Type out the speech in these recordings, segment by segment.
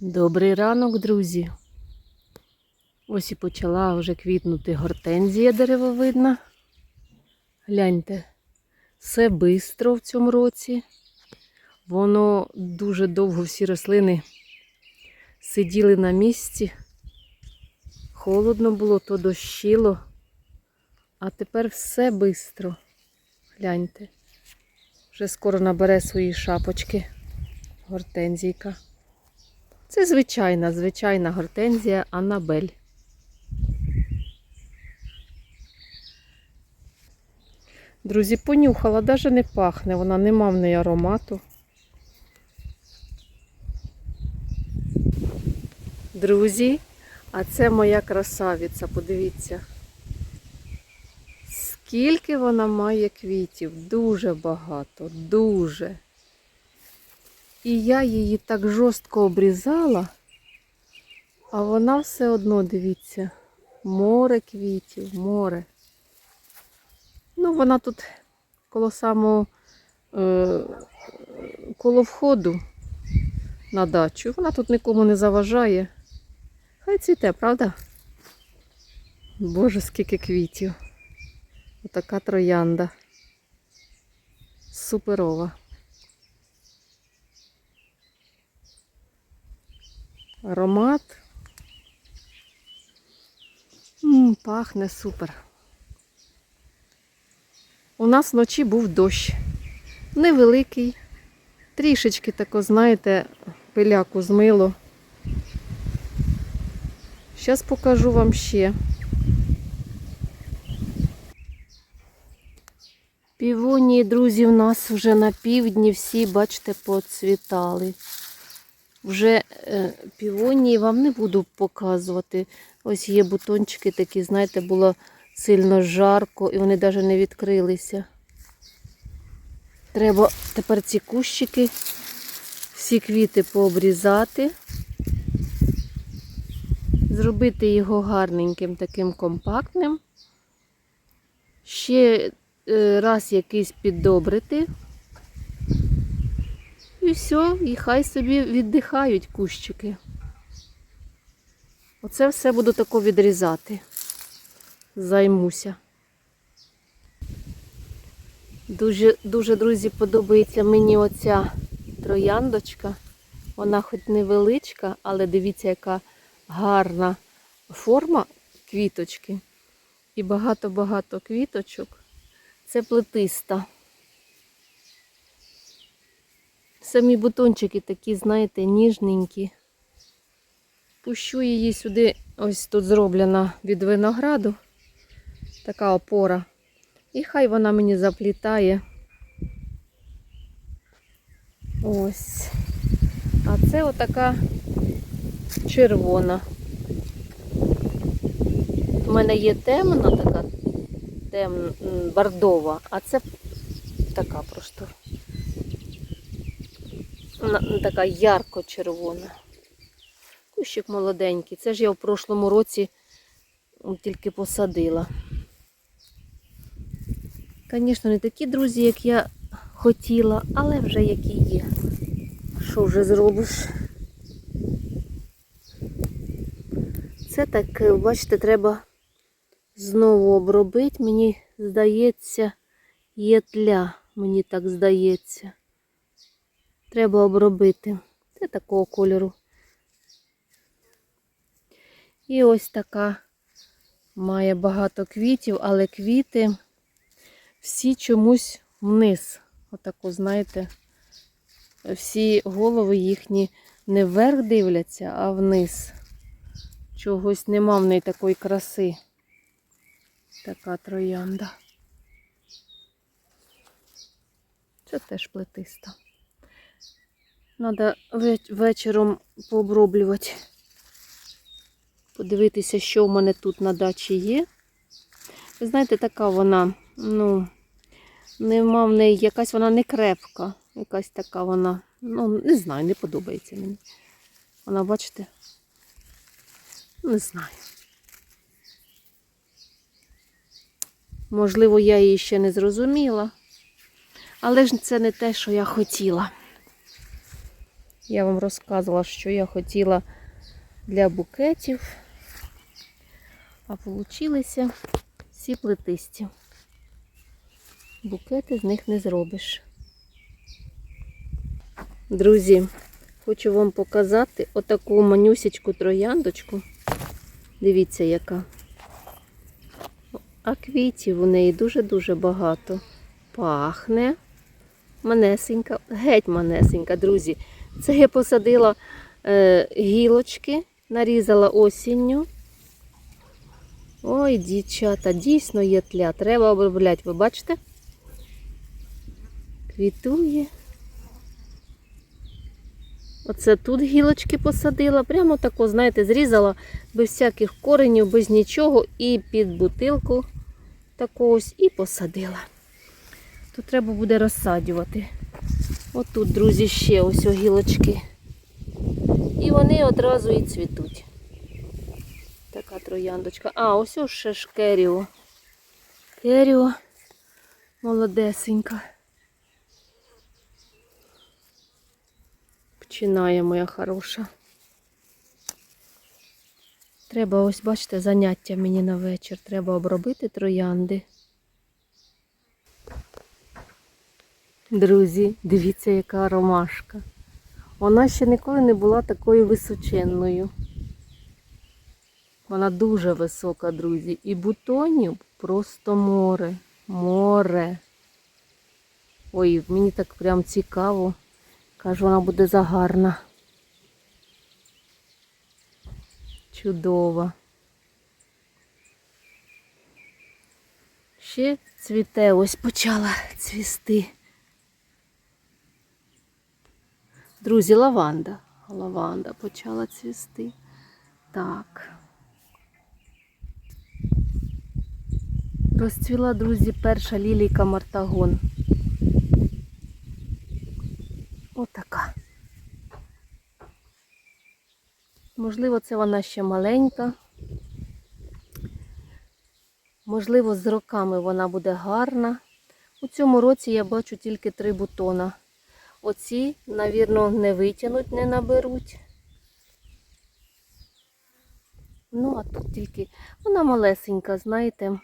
Добрий ранок, друзі. Ось і почала вже квітнути гортензія деревовидна. Гляньте, все бистро в цьому році. Воно дуже довго всі рослини сиділи на місці. Холодно було, то дощило. А тепер все бистро. Гляньте. Вже скоро набере свої шапочки. Гортензійка. Це звичайна, звичайна гортензія Анабель. Друзі, понюхала, навіть не пахне, вона не мав неї аромату. Друзі, а це моя красавиця, подивіться. Скільки вона має квітів? Дуже багато, дуже. І я її так жорстко обрізала, а вона все одно, дивіться, море квітів, море. Ну, вона тут коло самого е, коло входу на дачу. Вона тут нікому не заважає. Хай цвіте, правда? Боже, скільки квітів. Отака троянда. Суперова. Аромат. М, пахне супер. У нас вночі був дощ. Невеликий. Трішечки тако, знаєте, пиляку змило. Зараз покажу вам ще. Півонії, друзі, в нас вже на півдні всі, бачите, поцвітали. Вже е, півонії вам не буду показувати. Ось є бутончики такі, знаєте, було сильно жарко і вони навіть не відкрилися. Треба тепер ці кущики, всі квіти пообрізати, зробити його гарненьким, таким компактним. Ще е, раз якийсь піддобрити. І все, і хай собі віддихають кущики. Оце все буду тако відрізати. Займуся. Дуже, дуже, друзі, подобається мені оця трояндочка. Вона хоч невеличка, але дивіться, яка гарна форма квіточки. І багато-багато квіточок. Це плетиста. Самі бутончики такі, знаєте, ніжненькі. Пущу її сюди, ось тут зроблена від винограду. Така опора. І хай вона мені заплітає. Ось. А це отака червона. У мене є темна така, темна, бордова, а це така просто. Вона така ярко-червона. Кущик молоденький. Це ж я в прошлому році тільки посадила. Звісно, не такі друзі, як я хотіла, але вже які є. Що вже зробиш? Це так, бачите, треба знову обробити. Мені здається, є тля, мені так здається. Треба обробити. Це такого кольору. І ось така має багато квітів, але квіти всі чомусь вниз. Отако, знаєте, всі голови їхні не вверх дивляться, а вниз. Чогось нема в неї такої краси. Така троянда. Це теж плетиста. Треба вечором пооброблювати. Подивитися, що в мене тут на дачі є. Ви знаєте, така вона, ну, нема в неї якась вона не крепка. Якась така вона, ну, не знаю, не подобається мені. Вона, бачите? Не знаю. Можливо, я її ще не зрозуміла. Але ж це не те, що я хотіла. Я вам розказувала, що я хотіла для букетів, а получилися всі плетисті. Букети з них не зробиш. Друзі, хочу вам показати отаку манюсечку трояндочку. Дивіться, яка. А квітів у неї дуже-дуже багато. Пахне. Манесенька, геть манесенька, друзі. Це я посадила е, гілочки, нарізала осінню. Ой, дівчата, дійсно є тля. Треба обробляти, ви бачите? Квітує. Оце тут гілочки посадила, прямо тако, знаєте, зрізала без всяких коренів, без нічого, і під бутилку таку ось і посадила. Тут треба буде розсаджувати. От тут, друзі, ще ось о гілочки. І вони одразу і цвітуть. Така трояндочка. А, ось ось ще ж керіо. Керіо молодесенька. Починає моя хороша. Треба ось, бачите, заняття мені на вечір. Треба обробити троянди. Друзі, дивіться, яка ромашка. Вона ще ніколи не була такою височенною. Вона дуже висока, друзі. І бутонів просто море. Море. Ой, мені так прям цікаво. Кажу, вона буде загарна. Чудова. Ще цвіте, ось почала цвісти. Друзі, лаванда. Лаванда почала цвісти. Так. Розцвіла, друзі, перша лілійка Мартагон. Отака. Можливо, це вона ще маленька. Можливо, з роками вона буде гарна. У цьому році я бачу тільки три бутона. Оці, навірно, не витягнуть, не наберуть. Ну, а тут тільки вона малесенька, знаєте,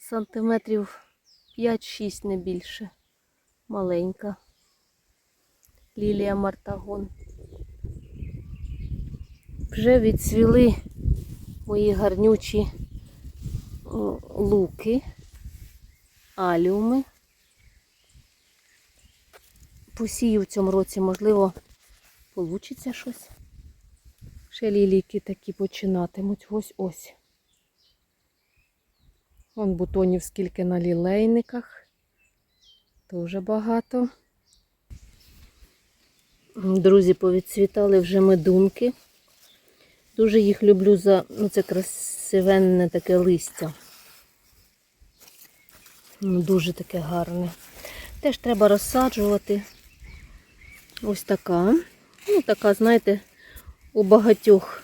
сантиметрів 5-6 не більше. Маленька. Лілія Мартагон. Вже відцвіли мої гарнючі луки, аліуми. Посію в цьому році, можливо, получиться щось. Ще лілійки такі починатимуть. Ось ось. Вон бутонів скільки на лілейниках. Дуже багато. Друзі, повідцвітали вже медунки. Дуже їх люблю за ну, це красивенне таке листя. Ну, Дуже таке гарне. Теж треба розсаджувати. Ось така. Ну, така, знаєте, у багатьох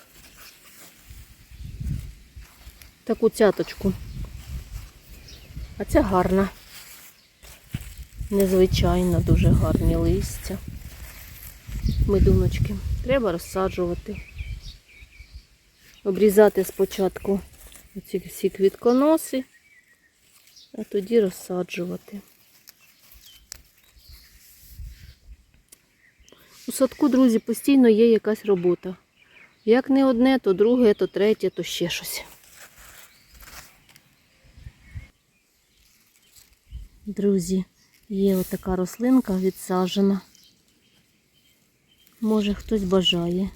таку цяточку. А ця гарна. Незвичайно дуже гарні листя. Медуночки. Треба розсаджувати. Обрізати спочатку ці всі квітконоси, а тоді розсаджувати. У садку, друзі, постійно є якась робота. Як не одне, то друге, то третє, то ще щось. Друзі, є отака рослинка відсаджена. Може хтось бажає.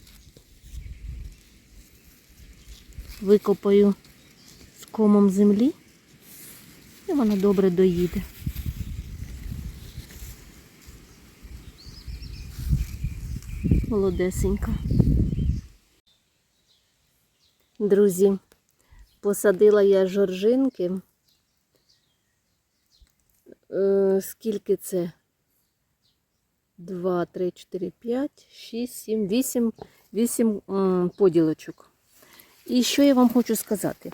Викопаю з комом землі і вона добре доїде. Молодесенька. Друзі, посадила я жоржинки. Е, скільки це? 2, 3, 4, 5, 6, 7, 8, 8 поділочок. І що я вам хочу сказати?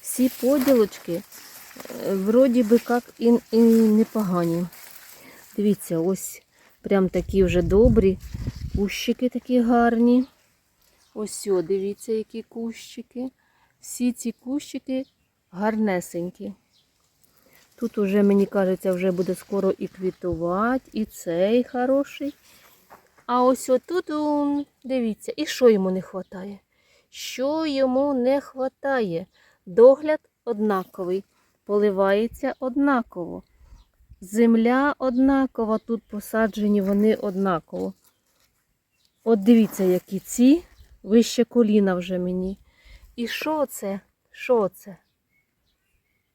Всі поділочки, е, вроді би як і, і непогані. Дивіться, ось Прям такі вже добрі. Кущики такі гарні. Ось, о, дивіться, які кущики. Всі ці кущики гарнесенькі. Тут уже, мені кажеться, вже буде скоро і квітувати, і цей хороший. А ось отут, дивіться, і що йому не вистачає? Що йому не вистачає? Догляд однаковий, поливається однаково. Земля однакова, тут посаджені вони однаково. От дивіться, які ці вище коліна вже мені. І що це? Що це?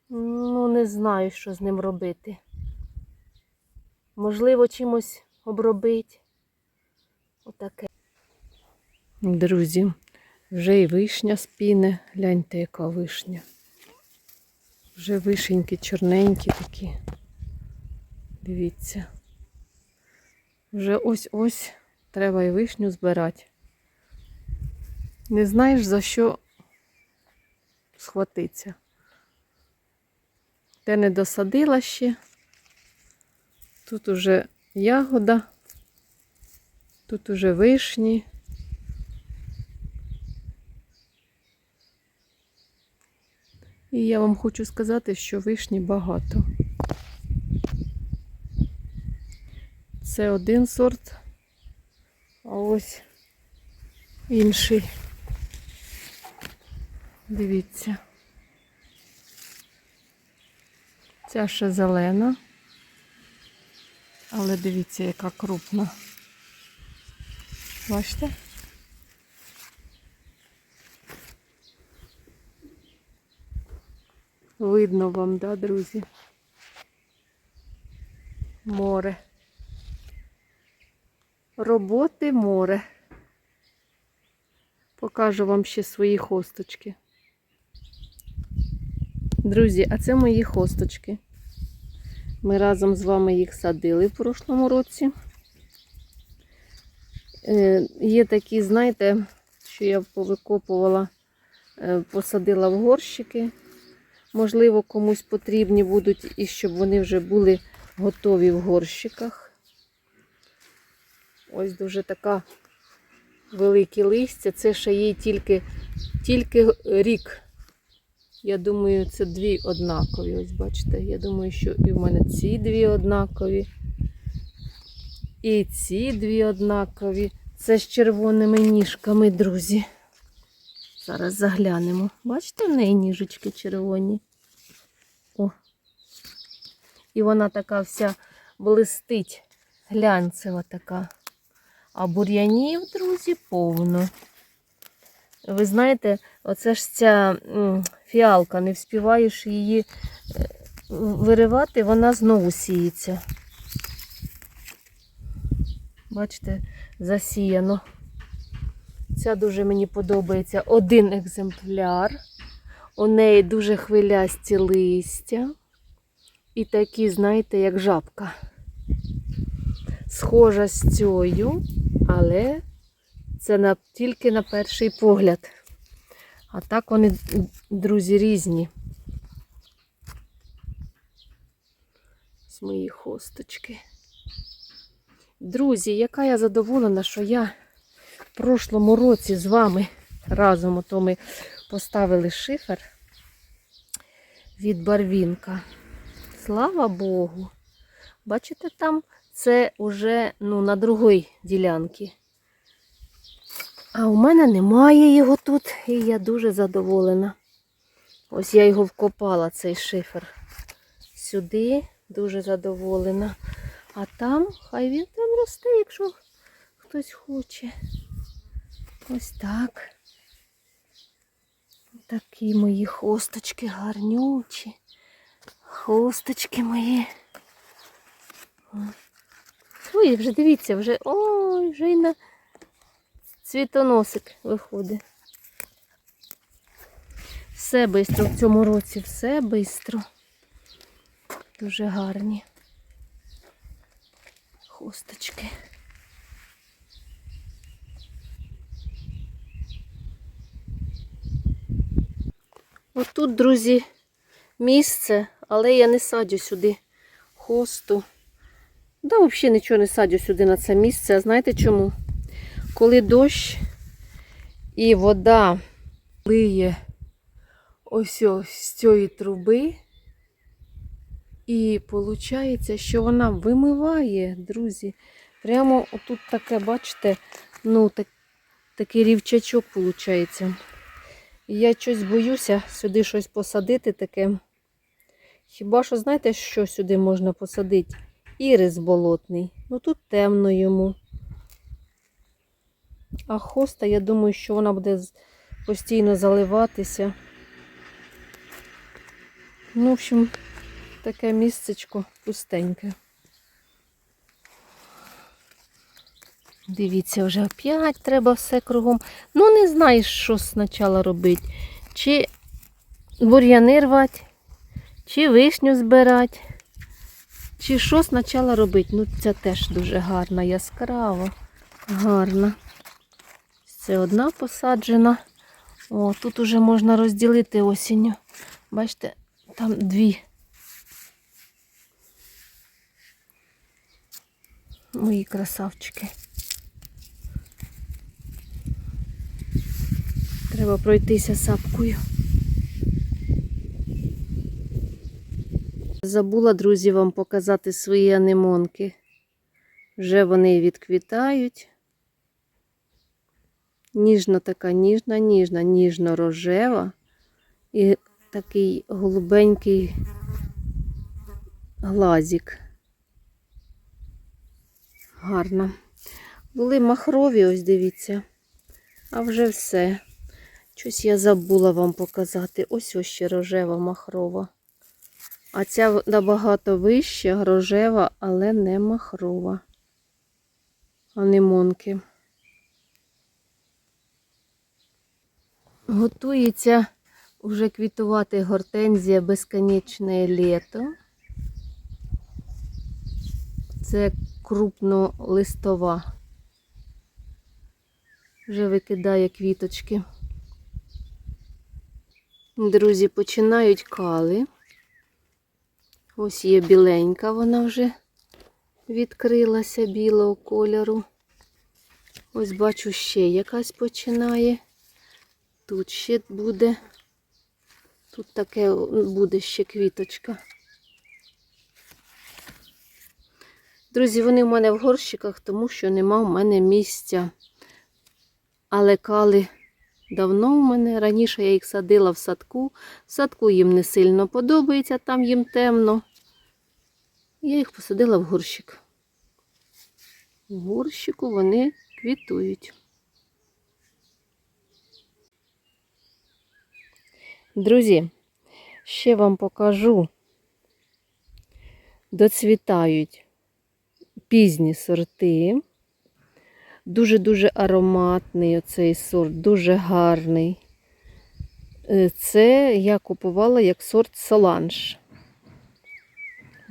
Ну, не знаю, що з ним робити. Можливо, чимось обробити. Отаке. Друзі, вже і вишня спіне. Гляньте, яка вишня. Вже вишеньки чорненькі такі. Дивіться. Вже ось-ось треба і вишню збирати. Не знаєш, за що схватиться. Те не досадила ще. Тут уже ягода, тут уже вишні. І я вам хочу сказати, що вишні багато. Це один сорт, а ось інший. Дивіться. Ця ще зелена, але дивіться, яка крупна. Бачите? Видно вам, да, друзі? Море. Роботи море. Покажу вам ще свої хосточки. Друзі, а це мої хосточки. Ми разом з вами їх садили в прошлому році. Е, є такі, знаєте, що я повикопувала, е, посадила в горщики. Можливо, комусь потрібні будуть і щоб вони вже були готові в горщиках. Ось дуже така великі листя. Це ще їй тільки, тільки рік. Я думаю, це дві однакові. Ось бачите, я думаю, що і в мене ці дві однакові. І ці дві однакові. Це з червоними ніжками, друзі. Зараз заглянемо. Бачите, в неї ніжечки червоні. О. І вона така вся блистить, глянцева така. А бур'янів, друзі, повно. Ви знаєте, оце ж ця фіалка, не вспіваєш її е, виривати, вона знову сіється. Бачите, засіяно. Ця дуже мені подобається. Один екземпляр. У неї дуже хвилясті листя. І такі, знаєте, як жабка. Схожа з цією, але це на, тільки на перший погляд. А так вони, друзі, різні. З мої хосточки. Друзі, яка я задоволена, що я в прошлому році з вами разом ото ми поставили шифер від барвінка. Слава Богу. Бачите, там це вже ну, на другій ділянці. А у мене немає його тут, і я дуже задоволена. Ось я його вкопала, цей шифер. Сюди дуже задоволена. А там, хай він там росте, якщо хтось хоче. Ось так. Такі мої хосточки гарнючі. Хосточки мої. Ой, вже дивіться, вже ой, вже й на цвітоносик виходить. Все швидко в цьому році, все швидко. Дуже гарні хусточки. Отут, друзі, місце, але я не садю сюди хосту. Да, взагалі нічого не садю сюди на це місце. А знаєте чому? Коли дощ і вода лиє ось з цієї труби, і виходить, що вона вимиває, друзі. Прямо отут таке, бачите, ну, так, такий рівчачок виходить. І я щось боюся сюди щось посадити таке. Хіба що, знаєте, що сюди можна посадити? Ірис болотний. Ну тут темно йому. А хоста, я думаю, що вона буде постійно заливатися. Ну, в общем, таке місцечко пустеньке. Дивіться, вже опять треба все кругом. Ну, не знаєш, що спочатку робити. Чи бур'яни рвати, чи вишню збирати, чи що спочатку робити. Ну, це теж дуже гарна, яскрава, гарна. Це одна посаджена. О, тут уже можна розділити осінню. Бачите, там дві. Мої красавчики. Треба пройтися сапкою. Забула, друзі, вам показати свої анемонки. Вже вони відквітають. Ніжно така, ніжна, ніжна, ніжно-рожева і такий голубенький глазик. Гарно. Були махрові, ось дивіться. А вже все. Щось я забула вам показати. Ось ось ще рожева махрова. А ця набагато вища, рожева, але не махрова. Анемонки. Готується вже квітувати гортензія безконечне літо. Це крупнолистова. Вже викидає квіточки. Друзі, починають кали. Ось є біленька, вона вже відкрилася білого кольору. Ось бачу, ще якась починає. Тут ще буде. Тут таке буде ще квіточка. Друзі, вони в мене в горщиках, тому що нема в мене місця. Але кали давно в мене. Раніше я їх садила в садку. В садку їм не сильно подобається, там їм темно. Я їх посадила в горщик. В горщику вони квітують. Друзі, ще вам покажу. Доцвітають пізні сорти. Дуже-дуже ароматний оцей сорт, дуже гарний. Е, Це я купувала як сорт Соланж.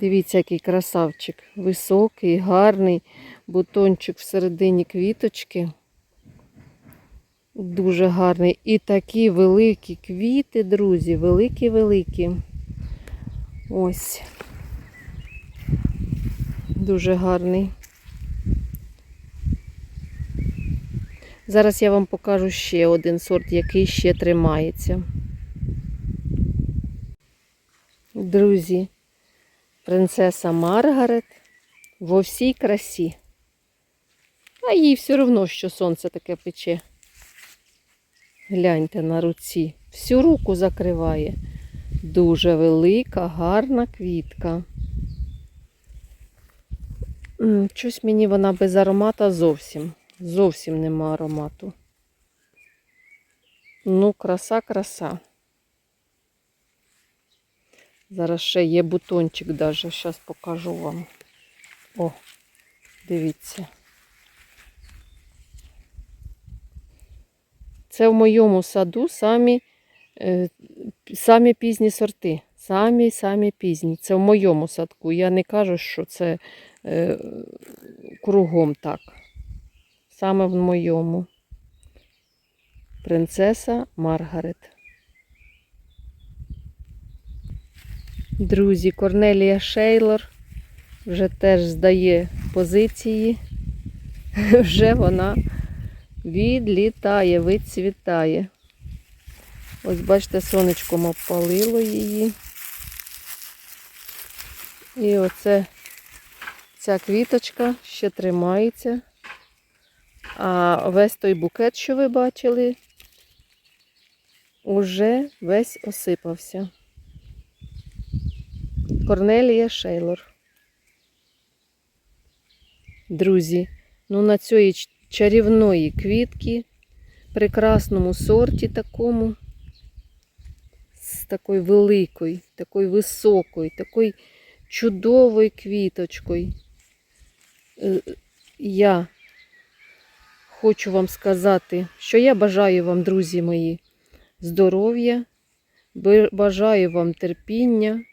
Дивіться, який красавчик. Високий, гарний, бутончик всередині квіточки. Дуже гарний. І такі великі квіти, друзі, великі-великі. Ось. Дуже гарний. Зараз я вам покажу ще один сорт, який ще тримається. Друзі, принцеса Маргарет во всій красі. А їй все одно, що сонце таке пече. Гляньте на руці. Всю руку закриває. Дуже велика, гарна квітка. Щось мені вона без аромата зовсім. Зовсім нема аромату. Ну, краса, краса. Зараз ще є бутончик даже. Зараз покажу вам. О, дивіться. Це в моєму саду самі, е, самі пізні сорти. Самі самі пізні. Це в моєму садку. Я не кажу, що це е, кругом так. Саме в моєму. Принцеса Маргарет. Друзі, Корнелія Шейлор. вже теж здає позиції. Вже вона відлітає, вицвітає. Ось бачите, сонечком опалило її. І оце ця квіточка ще тримається. А весь той букет, що ви бачили, уже весь осипався. Корнелія Шейлор. Друзі, ну на цієї чарівної квітки, прекрасному сорті такому, з такою великою, такою високою, такою чудовою квіточкою. Е, Я хочу вам сказати, що я бажаю вам, друзі мої, здоров'я, бажаю вам терпіння.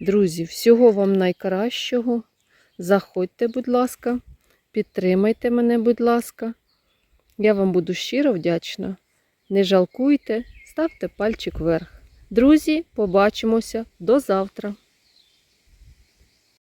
Друзі, всього вам найкращого. Заходьте, будь ласка, підтримайте мене, будь ласка. Я вам буду щиро вдячна. Не жалкуйте, ставте пальчик вверх. Друзі, побачимося до завтра.